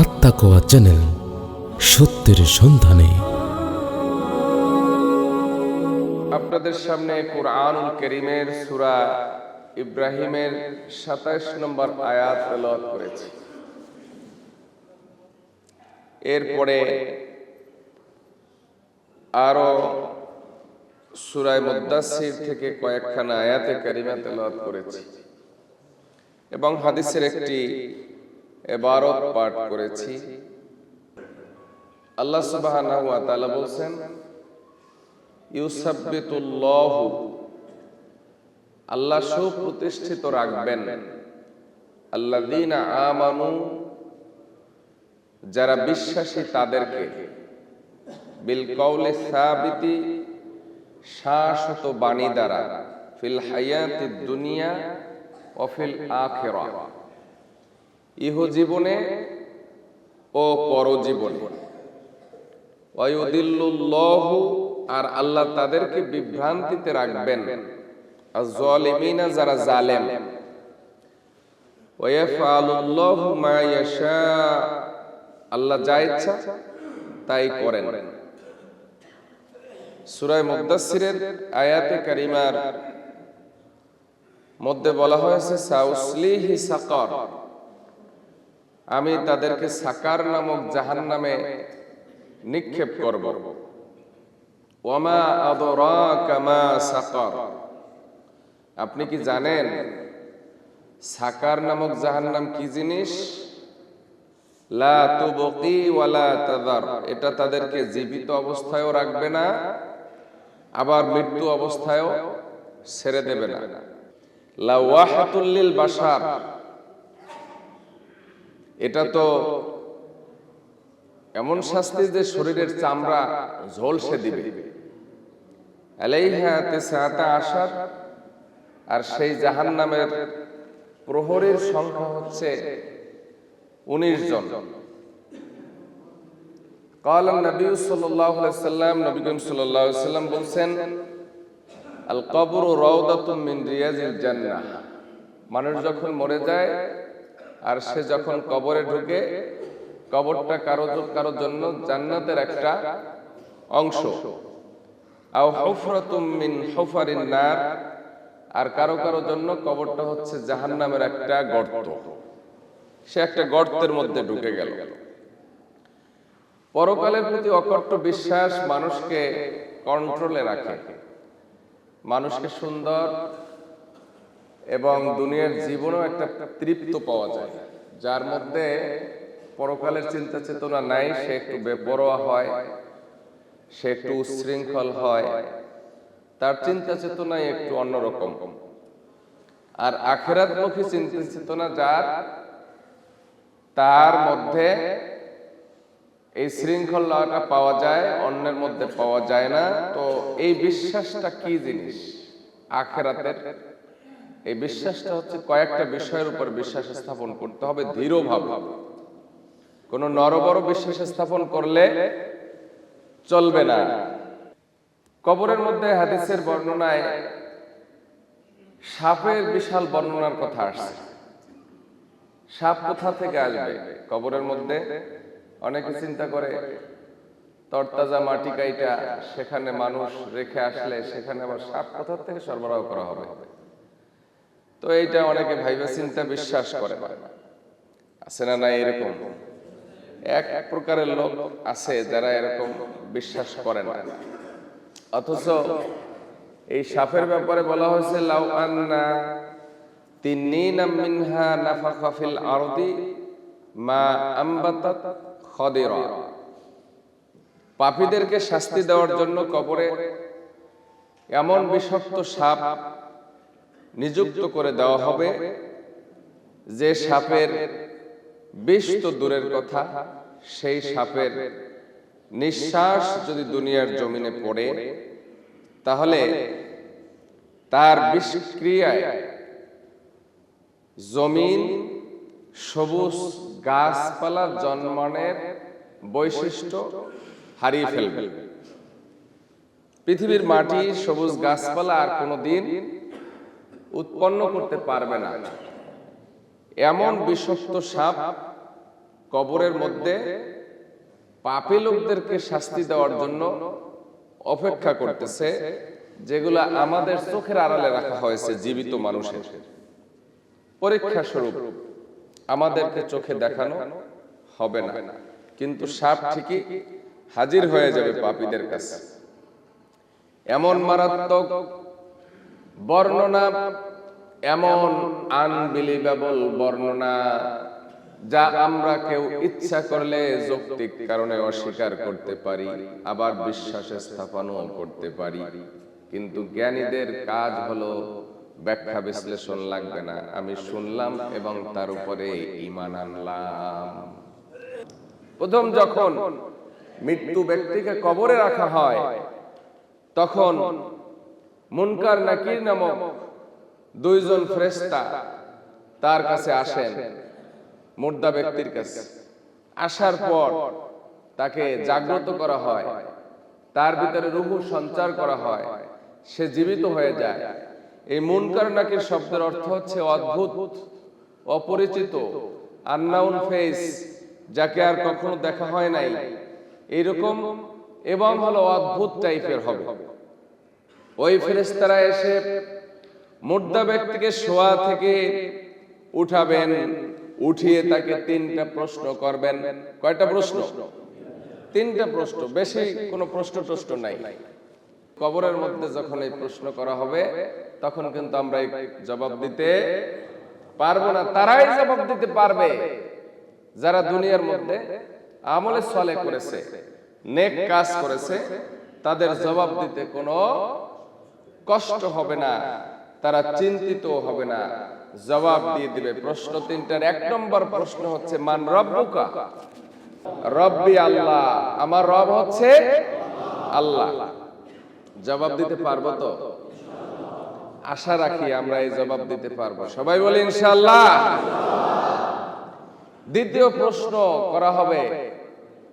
আত্মাকোয়া channel সত্যের সন্ধানে। আপনাদের সামনে কোরআনুল করিমের সূরা ইব্রাহিমের সাতাশ নম্বর আয়াত তেলাওয়াত করেছি। এরপরে আরও সুরায় মুদ্দাসির থেকে কয়েকখানা আয়াতে কারিমা তেলাওয়াত করেছি। এবং হাদিসের একটি এবারত পাঠ করেছি। আল্লাহ তাআলা বলছেন, ইউসাব্বিতুল্লাহু আল্লাহ সুপ্রতিষ্ঠিত রাখবেন। আল্লাযীনা আমানু, যারা বিশ্বাসী তাদেরকে। বিল কওলি সাবিতি, শাশ্বত বাণী দ্বারা, ফিল হায়াতি দুনিয়া ও ফিল আখিরা। ইহ জীবনে ও পরজীবনে। ওয়ায়ুদিল্লুল্লাহু আর আল্লাহ তাদেরকে বিভ্রান্তিতে রাখবেন। আর জালিমিনা যারা জালেম। ওয়াফআলুল্লাহু মা ইয়াশা আল্লাহ যা ইচ্ছা তাই করেন। সূরা মুদাসসিরের আয়াতে কারিমার মধ্যে বলা হয়েছে, সাউসলিহি সাকার। আমি তাদেরকে সাকার নামক জাহান নামে নিক্ষেপ করব। ওমা আদরাকা মা সাকার। আপনি কি জানেন সাকার নামক জাহান নাম কি জিনিস? লা এটা তাদেরকে জীবিত অবস্থায়ও রাখবে না, আবার মৃত্যু অবস্থায়ও ছেড়ে দেবে না। লাওয়াহাতুল লিল বাশার এটা তো এমন শাস্তি যে শরীরের চামড়া ঝলসে দিবে আলাইহা তিসআতা আশার আর সেই জাহান্নামের প্রহরীর সংখ্যা হচ্ছে উনিশ জন قال النبي صلى الله عليه وسلم নবী করিম সাল্লাল্লাহু আলাইহি সাল্লাম বলেন আল কবরু মিন রিয়াজিল মানুষ যখন মরে যায় আর সে যখন কবরে ঢুকে, কবরটা কারও কারোর জন্য জান্নাতের একটা অংশ। মিন নার। আর কারও কারও জন্য কবরটা হচ্ছে জাহান্নামের একটা গর্ত। সে একটা গর্তের মধ্যে ঢুকে গেল। পরকালের প্রতি অকট্ট বিশ্বাস মানুষকে কন্ট্রোলে রাখে। মানুষকে সুন্দর এবং দুনিয়ার জীবনেও একটা তৃপ্ত পাওয়া যায়। যার মধ্যে পরকালের চিন্তা চেতনা নাই, সে একটু বেপরোয়া হয়, সে একটু উশৃঙ্খল হয়, তার চিন্তা চেতনাই একটু অন্যরকম। আর আখেরাতমুখী চিন্তা চেতনা যার, তার মধ্যে এই শৃঙ্খলাটা পাওয়া যায়, অন্যের মধ্যে পাওয়া যায় না। তো এই বিশ্বাসটা কি জিনিস? আখেরাতের? এই বিশ্বাসটা হচ্ছে কয়েকটা বিষয়ের উপর বিশ্বাস স্থাপন করতে হবে দৃঢ়ভাবে। কোন নরবর বিশ্বাস স্থাপন করলে চলবে না। কবরের মধ্যে হাদিসের বর্ণনায় সাপের বিশাল বর্ণনার কথা আসছে। সাপ কোথা থেকে আসবে? কবরের মধ্যে? অনেকে চিন্তা করে তরতাজা মাটি কাইটা সেখানে মানুষ রেখে আসলে সেখানে আবার সাপ কোথা থেকে সরবরাহ করা হবে? তো এইটা অনেকে ভাইবে চিন্তা বিশ্বাস করে আছে না না এরকম? এক এক প্রকারের লোক আছে যারা এরকম বিশ্বাস করে না। অথচ এই সাপের ব্যাপারে বলা হয়েছে লাউ আন্না তিন্নিনা মিনহা নাফাখা ফিল আরদি মা আমবাতাত খদিরা। পাপীদেরকে শাস্তি দেওয়ার জন্য কবরে এমন বিষাক্ত সাপ নিযুক্ত করে দেওয়া হবে যে সাপের বিষ তো দূরের কথা, সেই সাপের নিঃশ্বাস যদি দুনিয়ার জমিনে পড়ে, তাহলে তার বিষক্রিয়ায় জমিন সবুজ গাছপালা জন্মানের বৈশিষ্ট্য হারিয়ে ফেলবে। পৃথিবীর মাটি, সবুজ গাছপালা আর কোনোদিন উৎপন্ন করতে পারবে না। এমন বিষাক্ত সাপ কবরের মধ্যে পাপী লোকদেরকে শাস্তি দেওয়ার জন্য অপেক্ষা করতেছে, যেগুলো আমাদের চোখের আড়ালে রাখা হয়েছে জীবিত মানুষের। পরীক্ষা স্বরূপ আমাদেরকে চোখে দেখানো হবে না। কিন্তু সাপ ঠিকই হাজির হয়ে যাবে পাপীদের কাছে। এমন মারাত্মক বর্ণনা এমন আনবিলিভেবল বর্ণনা যা আমরা কেউ ইচ্ছা করলে যৌক্তিক কারণে অস্বীকার করতে পারি আবার বিশ্বাসে স্থাপনও করতে পারি। কিন্তু জ্ঞানীদের কাজ হলো ব্যাখ্যা বিশ্লেষণ লাগবে না। আমি শুনলাম এবং তার উপরে ইমান আনলাম। প্রথম যখন মৃত্যু ব্যক্তিকে কবরে রাখা হয়, তখন মুনকার নাকির নামক দুইজন ফ্রেস্তা তার কাছে আসেন, মুর্দা ব্যক্তির কাছে। আসার পর তাকে জাগ্রত করা হয়, তার ভিতরে রুহু সঞ্চার করা হয়, সে জীবিত হয়ে যায়। এই মুনকার নাকির শব্দের অর্থ হচ্ছে অদ্ভুত, অপরিচিত আননাউন ফেস যাকে আর কখনো দেখা হয় নাই। এইরকম এবং হলো অদ্ভুত টাইপের হবে। ওই ফেরেস্তারা এসে মুর্দা ব্যক্তিকে শোয়া থেকে উঠাবেন, উঠিয়ে তাকে তিনটা প্রশ্ন করবেন। কয়টা প্রশ্ন? তিনটা প্রশ্ন, বেশি কোনো প্রশ্ন টশ্ন নাই। কবরের মধ্যে যখন এই প্রশ্ন করা হবে, তখন কিন্তু আমরা জবাব দিতে পারব না। তারাই জবাব দিতে পারবে। যারা দুনিয়ার মধ্যে আমলে সলে করেছে, নেক কাজ করেছে, তাদের জবাব দিতে কোনো কষ্ট হবে না। তারা চিন্তিত হবে না। জবাব দিয়ে দিবে প্রশ্ন তিনটার। এক নম্বর প্রশ্ন হচ্ছে, মান রব্বুকা? রব্বি আল্লাহ। আমার রব হচ্ছে আল্লাহ। জবাব দিতে পারব তো? আশা রাখি আমরা এই জবাব দিতে পারব। সবাই বলি ইনশাআল্লাহ। দ্বিতীয় প্রশ্ন করা হবে।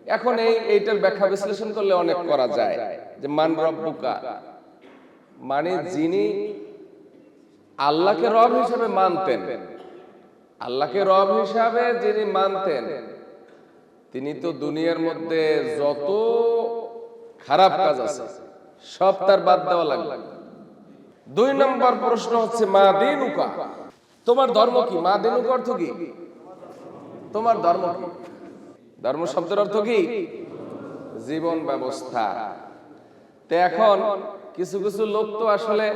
এখন এই এইটার ব্যাখ্যা বিশ্লেষণ করলে অনেক করা যায়। যে মান রব্বুকা মানে যিনি আল্লাহকে রব হিসেবে মানতেন। আল্লাহকে রব হিসাবে যিনি মানতেন তিনি তো দুনিয়ার মধ্যে যত খারাপ কাজ আছে। সব তার বাদ দেওয়া লাগবে। দুই নম্বর প্রশ্ন হচ্ছে, মা দিনুকা। তোমার ধর্ম কি? মা দিনুকা অর্থ কি? তোমার ধর্ম কি? ধর্ম শব্দের অর্থ কি? জীবন ব্যবস্থা। তো এখন কিছু কিছু লোক তো আসলে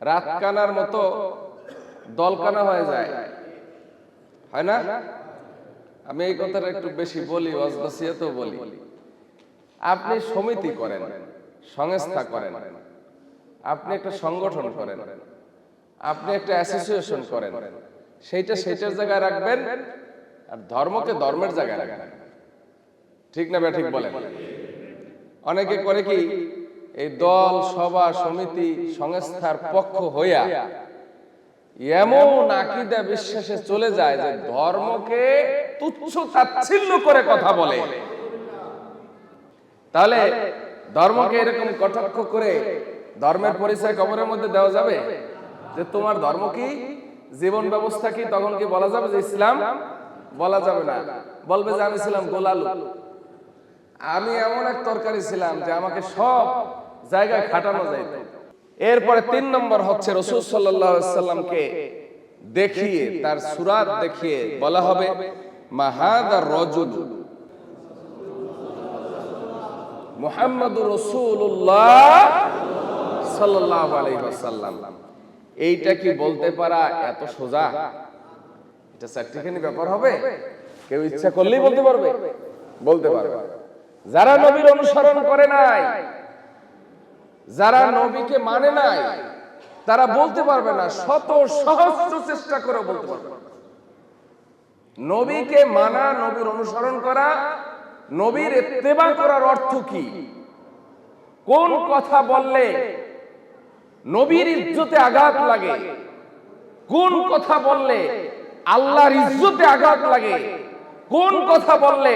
রাত কানার মতো দলকানা হয়ে যায়। হয় না? আমি এই কথাটা একটু বেশি বলি, অজনসিয়াতেও বলি। আপনি সমিতি করেন। সংস্থা করেন। আপনি একটা সংগঠন করেন। আপনি একটা অ্যাসোসিয়েশন করেন। সেইটা সেইটার জায়গায় রাখবেন আর ধর্মকে ধর্মের জায়গায় রাখবেন। ঠিক না ঠিক বলেন? অনেকে করে কি এই দল সভা সমিতি সংস্থার পক্ষ হইয়া এমন আকিদা বিশ্বাসে চলে যায় যে ধর্মকে তুচ্ছ তাচ্ছিল্য করে কথা বলে। তাহলে ধর্মকে এরকম কটাক্ষ করে ধর্মের পরিচয় কবরের মধ্যে দেওয়া যাবে? যে তোমার ধর্ম কি? জীবন ব্যবস্থা কি? তখন কি বলা যাবে যে ইসলাম? বলা যাবে না। বলবে যে আমি ছিলাম গোলালু। আমি এমন এক তরকারি ছিলাম যে আমাকে সব জায়গায় খাটানো যাইত। এরপরে তিন নম্বর হচ্ছে রসুল সাল্লামকে দেখিয়ে তার সুরাত দেখিয়ে বলা হবে মাহাদা রজুল। এইটা কি বলতে পারা এত সোজা? এটা ব্যাপার হবে। কেউ ইচ্ছা করলেই বলতে পারবে। বলতে পারবে। যারা নবীর অনুসরণ করে নাই, যারা নবীকে মানে নাই, তারা বলতে পারবে না, শত সহস্র চেষ্টা করে বলতে পারবে নবীকে মানা, নবীর অনুসরণ করা নবীর ইত্তেবা করার অর্থ কি? কোন কথা বললে নবীর ইজ্জতে আঘাত লাগে? কোন কথা বললে আল্লাহর ইজ্জতে আঘাত লাগে? কোন কথা বললে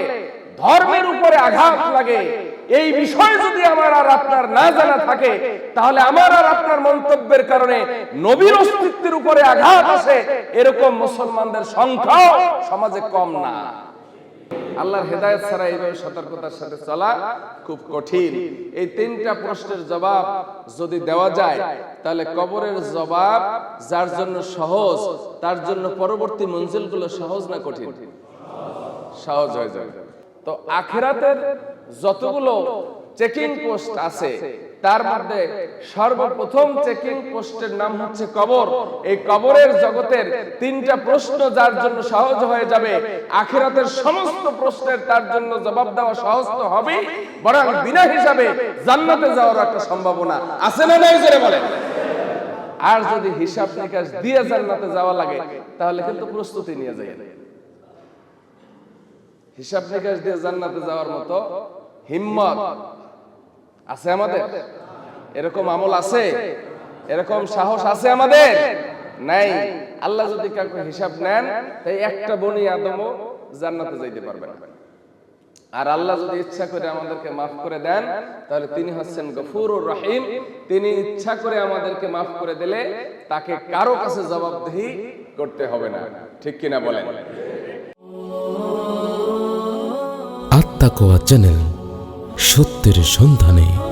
ধর্মের উপরে আঘাত লাগে? এই বিষয় যদি আমার আর আপনার না জানা থাকে, তাহলে আমার আর আপনার মন্তব্যের কারণে নবীর অস্তিত্বের উপরে আঘাত আসে এরকম মুসলমানদের সংখ্যাও সমাজে কম না। আল্লাহর হেদায়ত ছাড়া এইভাবে সতর্কতার সাথে চলা খুব কঠিন। এই তিনটা প্রশ্নের জবাব যদি দেওয়া যায়, তাহলে কবরের জবাব যার জন্য সহজ, তার জন্য পরবর্তী মঞ্জিলগুলো সহজ না কঠিন? সহজ হয়ে যাবে। তো আখেরাতের যতগুলো চেকিং পোস্ট আছে তার মধ্যে সর্বপ্রথম চেকিং পোস্টের নাম হচ্ছে কবর। এই কবরের জগতের তিনটা প্রশ্ন যার জন্য সহজ হয়ে যাবে। আখেরাতের সমস্ত প্রশ্নের তার জন্য জবাব দেওয়া সহজ তো হবে। বরং বিনা হিসাবে জান্নাতে যাওয়ার একটা সম্ভাবনা আছে না নাই জোরে বলেন? আর যদি হিসাব নিকাশ দিয়ে জান্নাতে যাওয়া লাগে, তাহলে কিন্তু প্রস্তুতি নিয়ে যায় হিসাব নিকাশ দিয়ে জান্নাতে যাওয়ার মতো হিম্মত আছে আমাদের? এরকম আমল আছে? এরকম সাহস আছে আমাদের? নাই। আল্লাহ যদি কাউকে হিসাব নেন তাই একটা বনি আদমও জান্নাতে যাইতে পারবে। না আর আল্লাহ যদি ইচ্ছা করে আমাদেরকে মাফ করে দেন তাহলে তিনি হচ্ছেন গফুরুর রহিম। তিনি ইচ্ছা করে আমাদেরকে মাফ করে দিলে তাকে কারও কাছে জবাবদিহি করতে হবে না। ঠিক কিনা বলেন। আত্মাকোয়া চ্যানেল। সত্যের সন্ধানে।